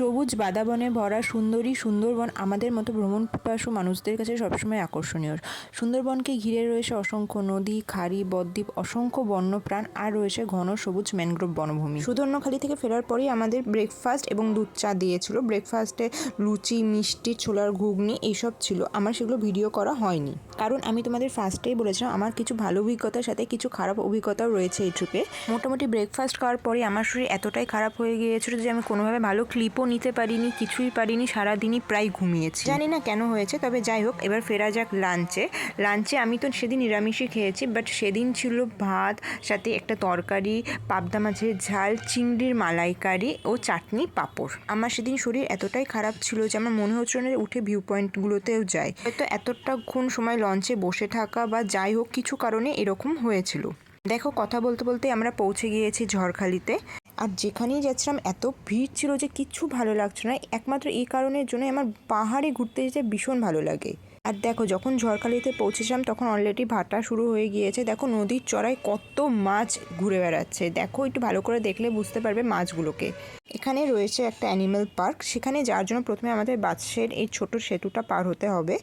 সবুজ বাদাবনে ভরা সুন্দরী সুন্দরবন আমাদের মতো ভ্রমণ পিপাসু মানুষদের কাছে সবসময় আকর্ষণীয়। সুন্দরবনকে ঘিরে রয়েছে অসংখ্য নদী, খাড়ি, বদ্বীপ, অসংখ্য বন্যপ্রাণ আর রয়েছে ঘন সবুজ ম্যানগ্রোভ বনভূমি। সুদর্ণখালি থেকে ফেরার পরেই আমাদের ব্রেকফাস্ট এবং দুধ চা দিয়েছিল। ব্রেকফাস্টে লুচি, মিষ্টি, ছোলার ঘুগনি এইসব ছিল। আমার সেগুলো ভিডিও করা হয়নি। কারণ আমি তোমাদের ফার্স্টেই বলেছিলাম, আমার কিছু ভালো অভিজ্ঞতার সাথে কিছু খারাপ অভিজ্ঞতাও রয়েছে এই ট্রিপে মোটামুটি ব্রেকফাস্ট খাওয়ার পরে আমার শরীর এতটাই খারাপ হয়ে গিয়েছিল যে আমি কোনোভাবে ভালো ক্লিপও নিতে পারিনি, কিছুই পারিনি, সারাদিনই প্রায় ঘুমিয়েছি। জানি না কেন হয়েছে, তবে যাই হোক, এবার ফেরা যাক লাঞ্চে লাঞ্চে আমি তো সেদিন নিরামিষই খেয়েছি বাট সেদিন ছিল ভাত, সাথে একটা তরকারি, পাবদা মাছের ঝাল, চিংড়ির মালাইকারি ও চাটনি পাঁপড়। আমার সেদিন শরীর এতটাই খারাপ ছিল যে আমার মনে হচ্ছিল না উঠে ভিউ পয়েন্টগুলোতেও যাই। হয়তো এতটা এতটাক্ষণ সময় লঞ্চে বসে থাকা বা যাই হোক কিছু কারণে এরকম হয়েছিল। দেখো, কথা বলতে বলতে আমরা পৌঁছে গিয়েছি ঝড়খালিতে। আর যেখানেই যাচ্ছিলাম, এত ভিড় ছিল যে কিচ্ছু ভালো লাগছে না। একমাত্র এই কারণের জন্য আমার পাহাড়ে ঘুরতে যেতে ভীষণ ভালো লাগে। আর দেখো, যখন ঝড়খালিতে পৌঁছেছিলাম, তখন অলরেডি ভাটা শুরু হয়ে গিয়েছে। দেখো, নদীর চড়ায় কত মাছ ঘুরে বেড়াচ্ছে। দেখো, একটু ভালো করে দেখলে বুঝতে পারবে মাছগুলোকে। এখানে রয়েছে একটা অ্যানিম্যাল পার্ক সেখানে যাওয়ার জন্য প্রথমে আমাদের বাসের এই ছোট সেতুটা পার হতে হবে।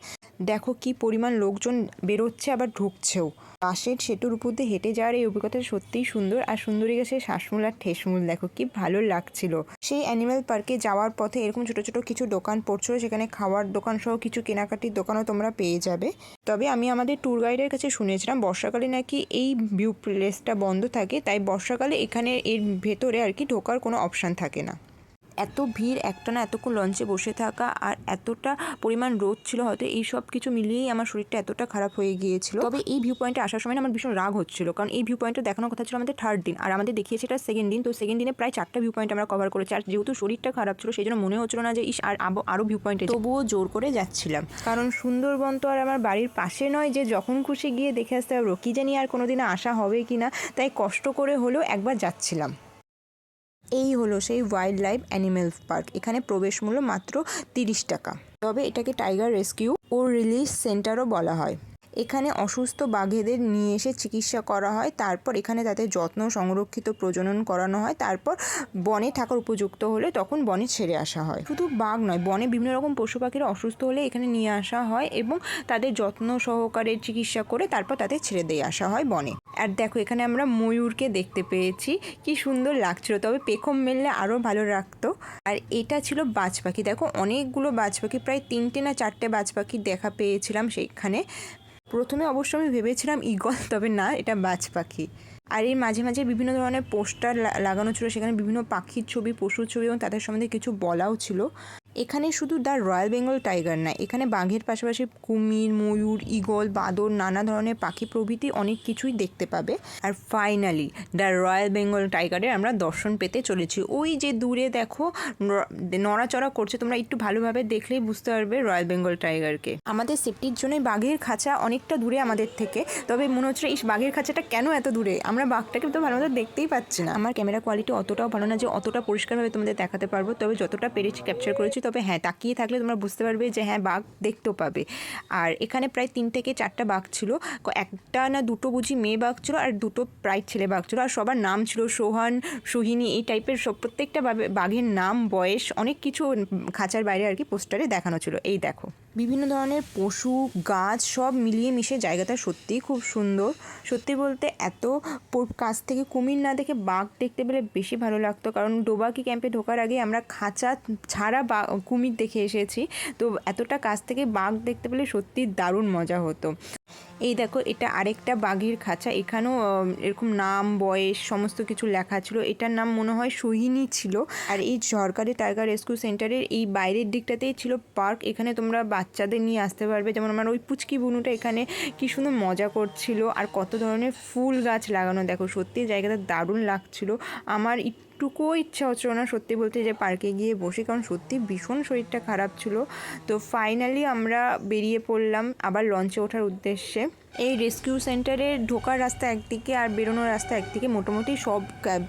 দেখো, কি পরিমাণ লোকজন বেরোচ্ছে, আবার ঢুকছেও। বাসের সেতুর উপর দিয়ে হেঁটে যাওয়ার এই অভিজ্ঞতা সত্যিই সুন্দর। আর সুন্দরী গেছে শ্বাসমূল আর ঠেসমূল, দেখো, কি ভালো লাগছিল। সেই অ্যানিম্যাল পার্কে যাওয়ার পথে এরকম ছোট ছোট কিছু দোকান পড়ছিল সেখানে খাওয়ার দোকান সহ কিছু কেনাকাটির দোকানও তোমরা পেয়ে যাবে। তবে আমি আমাদের ট্যুর গাইডের কাছে শুনেছিলাম, বর্ষাকালে নাকি এই ভিউ প্লেসটা বন্ধ থাকে, তাই বর্ষাকালে এখানে এর ভেতরে আর কি ঢোকার কোনো অপশান থাকে না। এত ভিড় একটানা এতক্ষণ লঞ্চে বসে থাকা আর এতটা পরিমাণ রোদ ছিল হয়তো এই সব কিছু মিলিয়েই আমার শরীরটা এতটা খারাপ হয়ে গিয়েছিল। তবে এই ভিউ পয়েন্টে আসার সময় আমার ভীষণ রাগ হচ্ছিল কারণ এই ভিউ পয়েন্টটা দেখানোর কথা ছিল আমাদের থার্ড দিন। আর আমাদের দেখিয়েছে এটা সেকেন্ড দিন তো সেকেন্ড দিনে প্রায় চারটা ভিউ পয়েন্ট আমরা কভার করেছি। আর যেহেতু শরীরটা খারাপ ছিল সেই জন্য মনে হচ্ছিল না যে ইস আর আরও ভিউ পয়েন্টে তবুও জোর করে যাচ্ছিলাম। কারণ সুন্দরবন তো আর আমার বাড়ির পাশে নয় যে যখন খুশি গিয়ে দেখে আসতে পারব। কি জানি আর কোনোদিনও আসা হবে কি না তাই কষ্ট করে হলেও একবার যাচ্ছিলাম। এই হলো সেই ওয়াইল্ড লাইফ অ্যানিমেল পার্ক এখানে প্রবেশ মূল্য মাত্র তিরিশ টাকা। তবে এটাকে টাইগার রেস্কিউ ও রিলিজ সেন্টারও বলা হয়। এখানে অসুস্থ বাঘেদের নিয়ে এসে চিকিৎসা করা হয়, তারপর এখানে তাদের যত্ন সংরক্ষিত প্রজনন করানো হয়, তারপর বনে থাকার উপযুক্ত হলে তখন বনে ছেড়ে আসা হয়। শুধু বাঘ নয়, বনে বিভিন্ন রকম পশু পাখিরা অসুস্থ হলে এখানে নিয়ে আসা হয় এবং তাদের যত্ন সহকারে চিকিৎসা করে তারপর তাদের ছেড়ে দিয়ে আসা হয় বনে। আর দেখো, এখানে আমরা ময়ূরকে দেখতে পেয়েছি। কি সুন্দর লাগছিল। তবে পেখম মেললে আরও ভালো লাগতো। আর এটা ছিল বাজ পাখি। দেখো, অনেকগুলো বাজ পাখি, প্রায় তিনটে না চারটে বাজ পাখি দেখা পেয়েছিলাম সেইখানে। প্রথমে অবশ্য আমি ভেবেছিলাম ইগল তবে না, এটা বাজ পাখি। আর এর মাঝে মাঝে বিভিন্ন ধরনের পোস্টার লাগানো ছিল। সেখানে বিভিন্ন পাখির ছবি, পশুর ছবি এবং তাদের সম্বন্ধে কিছু বলাও ছিল। এখানে শুধু দ্য রয়্যাল বেঙ্গল টাইগার না, এখানে বাঘের পাশাপাশি কুমির, ময়ূর ইগল বাঁদর, নানা ধরনের পাখি প্রভৃতি অনেক কিছুই দেখতে পাবে। আর ফাইনালি দ্য রয়্যাল বেঙ্গল টাইগারের আমরা দর্শন পেতে চলেছি। ওই যে দূরে দেখো নড়াচড়া করছে, তোমরা একটু ভালোভাবে দেখলেই বুঝতে পারবে রয়্যাল বেঙ্গল টাইগারকে আমাদের সেফটির জন্যই বাঘের খাঁচা অনেকটা দূরে আমাদের থেকে, তবে মনে হচ্ছে এই বাঘের খাঁচাটা কেন এত দূরে? আমরা বাঘটাকে তো ভালো মতো দেখতেই পাচ্ছি না। আমার ক্যামেরা কোয়ালিটি অতটাও ভালো না যে অতটা পরিষ্কারভাবে তোমাদের দেখাতে পারব, তবে যতটা পেরেছি ক্যাপচার করেছি তবে হ্যাঁ তাকিয়ে থাকলে তোমরা বুঝতে পারবে যে হ্যাঁ বাঘ দেখতেও পাবে। আর এখানে প্রায় তিন থেকে চারটা বাঘ ছিল। একটা না দুটো বুঝি মেয়ে বাঘ ছিল আর দুটো প্রায় ছেলে বাঘ ছিল। আর সবার নাম ছিল সোহান, সোহিনী এই টাইপের সব প্রত্যেকটা বাঘের নাম, বয়স অনেক কিছু খাঁচার বাইরে আর কি পোস্টারে দেখানো ছিল। এই দেখো। বিভিন্ন ধরনের পশু, গাছ সব মিলিয়ে মিশে জায়গাটা সত্যিই খুব সুন্দর। সত্যি বলতে এত কাছ থেকে কুমির না দেখে বাঘ দেখতে পেলে বেশি ভালো লাগতো। কারণ ডোবাকি ক্যাম্পে ঢোকার আগে আমরা খাঁচা ছাড়া কুমির দেখে এসেছি। তো এতটা কাছ থেকে বাঘ দেখতে পেলে সত্যি দারুণ মজা হতো। এই দেখো, এটা আরেকটা বাঘের খাঁচা। এখানেও এরকম নাম, বয়স, সমস্ত কিছু লেখা ছিল। এটার নাম মনে হয় সোহিনী ছিল। আর এই সরকারি টাইগার রেস্কিউ সেন্টারের এই বাইরের দিকটাতেই ছিল পার্ক। এখানে তোমরা বাচ্চাদের নিয়ে আসতে পারবে। যেমন আমার ওই পুচকি বুনুটা এখানে কি সুন্দর মজা করছিল। আর কত ধরনের ফুল গাছ লাগানো। দেখো, সত্যি জায়গাটা দারুণ লাগছিল। আমার একটুকুও ইচ্ছা হচ্ছিল না সত্যি বলতে যে পার্কে গিয়ে বসে। কারণ সত্যি ভীষণ শরীরটা খারাপ ছিল। তো ফাইনালি আমরা বেরিয়ে পড়লাম। আবার লঞ্চে ওঠার উদ্দেশ্যে। এসছে এই রেস্কিউ সেন্টারের ঢোকার রাস্তা একদিকে আর বেরোনোর রাস্তা একদিকে মোটামুটি সব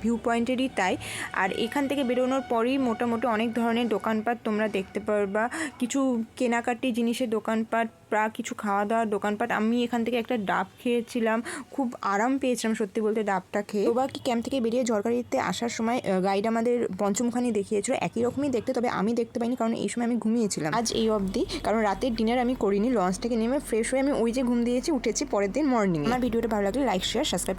ভিউ পয়েন্টেরই তাই। আর এখান থেকে বেরোনোর পরেই মোটামুটি অনেক ধরনের দোকানপাট তোমরা দেখতে পারবা। কিছু কেনাকাটি জিনিসের দোকানপাট বা কিছু খাওয়া দাওয়ার দোকানপাট। আমি এখান থেকে একটা ডাব খেয়েছিলাম। খুব আরাম পেয়েছিলাম সত্যি বলতে ডাবটা খেয়ে। কি ক্যাম্প থেকে বেরিয়ে ঝড়খালিতে আসার সময় গাইড আমাদের পঞ্চমখানি দেখিয়েছিল। একই রকমই দেখতে, তবে আমি দেখতে পাইনি কারণ এই সময় আমি ঘুমিয়েছিলাম। আজ এই অবধি, কারণ রাতের ডিনার আমি করিনি। লঞ্চ থেকে নেমে ফ্রেশ হয়ে আমি ওই যে ঘুম দিয়েছি, উঠেছি। পরের দিন মর্নিং আমার ভিডিওটা ভালো লাগলে লাইক শেয়ার সাবস্ক্রাইব